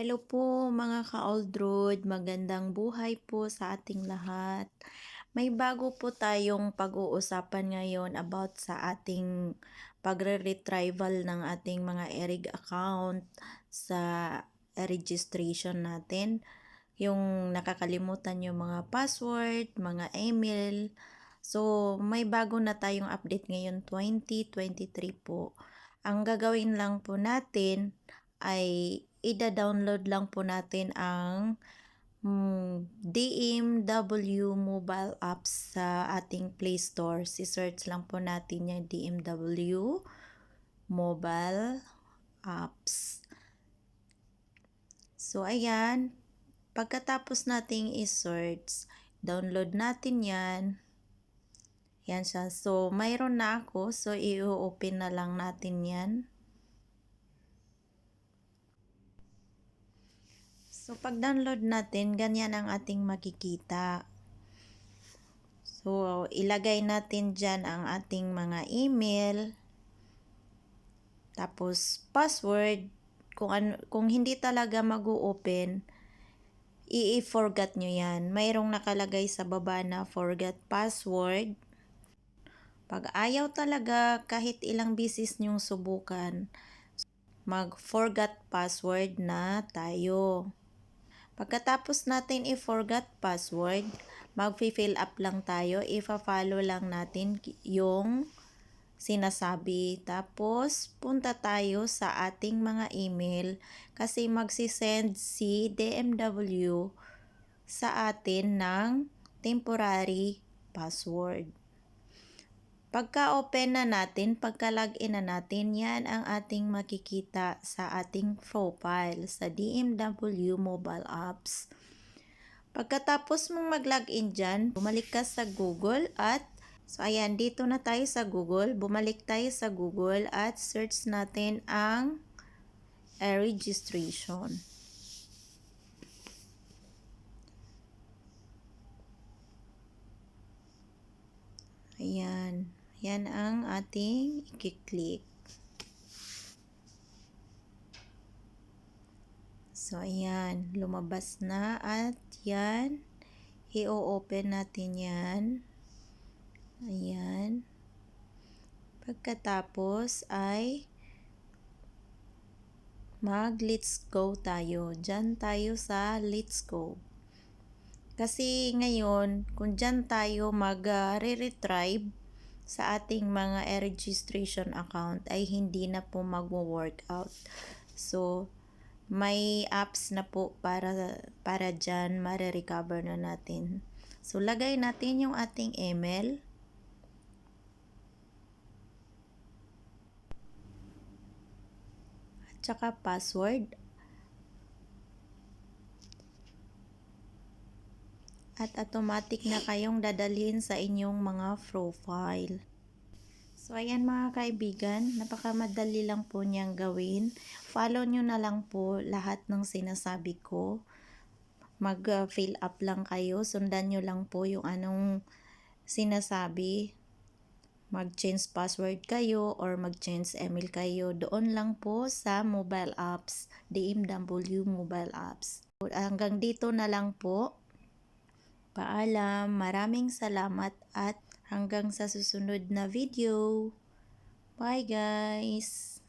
Hello po mga ka-Oldroad, magandang buhay po sa ating lahat. May bago po tayong pag-uusapan ngayon about sa ating pagre-retrieval ng ating mga ERIG account sa registration natin. Yung nakakalimutan yung mga password, mga email. So, may bago na tayong update ngayon 2023 po. Ang gagawin lang po natin ay ida-download lang po natin ang mm, DMW mobile apps sa ating Play Store. Si-search lang po natin yung DMW mobile apps. So, ayan. Pagkatapos nating i-search, download natin yan. Yan siya. So, mayroon na ako. So, i-open na lang natin yan. So, pag-download natin, ganyan ang ating makikita. So, ilagay natin dyan ang ating mga email. Tapos, password. Kung, ano, kung hindi talaga mag-open, i-forgot nyo yan. Mayroong nakalagay sa baba na forget password. Pag ayaw talaga, kahit ilang bisis nyong subukan, mag-forgot password na tayo. Pagkatapos natin i-forgot password, mag-fill up lang tayo, ifa-follow lang natin yung sinasabi. Tapos, punta tayo sa ating mga email kasi magsisend si DMW sa atin ng temporary password. Pagka-open na natin, pagka-login na natin, yan ang ating makikita sa ating profile sa DMW mobile apps. Pagkatapos mong mag-login dyan, bumalik ka sa Google at So, ayan, dito na tayo sa Google. Bumalik tayo sa Google at search natin ang e-registration. Ayan. Yan ang ating i-click. So, ayan. Lumabas na at yan. I-open natin yan. Ayan. Pagkatapos ay mag let's go tayo. Diyan tayo sa let's go. Kasi ngayon, kung dyan tayo mag-re-retrieve sa ating mga e-registration account ay hindi na po magwo-workout. So, may apps na po para, para dyan, mare-recover na natin. So, lagay natin yung ating email. At saka password. At automatic na kayong dadalhin sa inyong mga profile. So, ayan mga kaibigan, napakamadali lang po niyang gawin. Follow nyo na lang po lahat ng sinasabi ko. Mag-fill up lang kayo, sundan nyo lang po yung anong sinasabi. Mag-change password kayo or mag-change email kayo. Doon lang po sa mobile apps, DMW mobile apps. Hanggang dito na lang po. Paalam, maraming salamat at hanggang sa susunod na video. Bye guys!